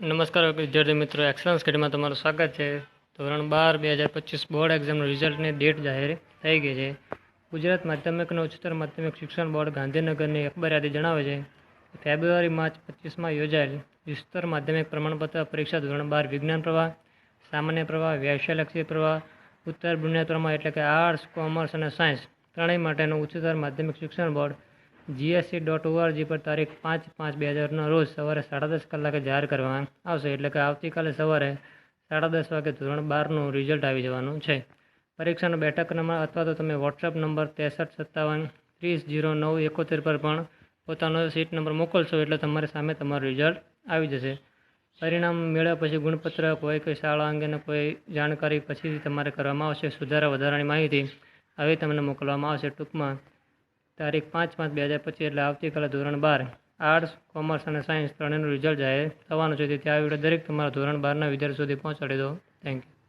નમસ્કાર, વિદ્યાર્થી મિત્રો. એક્સલન્સ કેડીમાં તમારું સ્વાગત છે. ધોરણ બાર, બે હજાર પચીસ બોર્ડ એક્ઝામનું રિઝલ્ટની ડેટ જાહેર થઈ ગઈ છે. ગુજરાત માધ્યમિક અને ઉચ્ચતર માધ્યમિક શિક્ષણ બોર્ડ ગાંધીનગરની અખબાર યાદી જણાવે છે ફેબ્રુઆરી, માર્ચ પચીસમાં યોજાયેલ વિસ્તર માધ્યમિક પ્રમાણપત્ર પરીક્ષા ધોરણ બાર વિજ્ઞાન પ્રવાહ, સામાન્ય પ્રવાહ વ્યવસાયલક્ષી પ્રવાહ, ઉત્તર બુનિયાદ પ્રવાહ એટલે કે આર્ટ્સ કોમર્સ અને સાયન્સ ત્રણેય માટેનું ઉચ્ચતર માધ્યમિક શિક્ષણ બોર્ડ જીએસસી ડોટ ઓઆરજી પર તારીખ પાંચ પાંચ બે હજારના રોજ સવારે સાડા દસ કલાકે જાહેર કરવામાં આવશે. એટલે કે આવતીકાલે સવારે સાડા દસ વાગે ધોરણ બારનું રિઝલ્ટ આવી જવાનું છે. પરીક્ષાનો બેઠક નંબર અથવા તો તમે વોટ્સઅપ નંબર ત્રેસઠ, સત્તાવન, ત્રીસ, જીરો, નવ, એકોતેર પર પણ પોતાનો સીટ નંબર મોકલશો એટલે તમારી સામે તમારું રિઝલ્ટ આવી જશે. પરિણામ મેળવ્યા પછી ગુણપત્ર, કોઈ કોઈ શાળા અંગેની કોઈ જાણકારી પછીથી તમારે કરવામાં આવશે. સુધારા વધારાની માહિતી આવી તમને મોકલવામાં આવશે ટૂંકમાં. તારીખ પાંચ પાંચ બે હજાર પચીસ એટલે આવતીકાલે ધોરણ બાર આર્ટ્સ કોમર્સ અને સાયન્સ ત્રણેયનું રિઝલ્ટ જાહેર થવાનું છે. તેથી આ વીડિયો દરેક તમારા ધોરણ બારના વિદ્યાર્થી સુધી પહોંચાડી દો. Thank you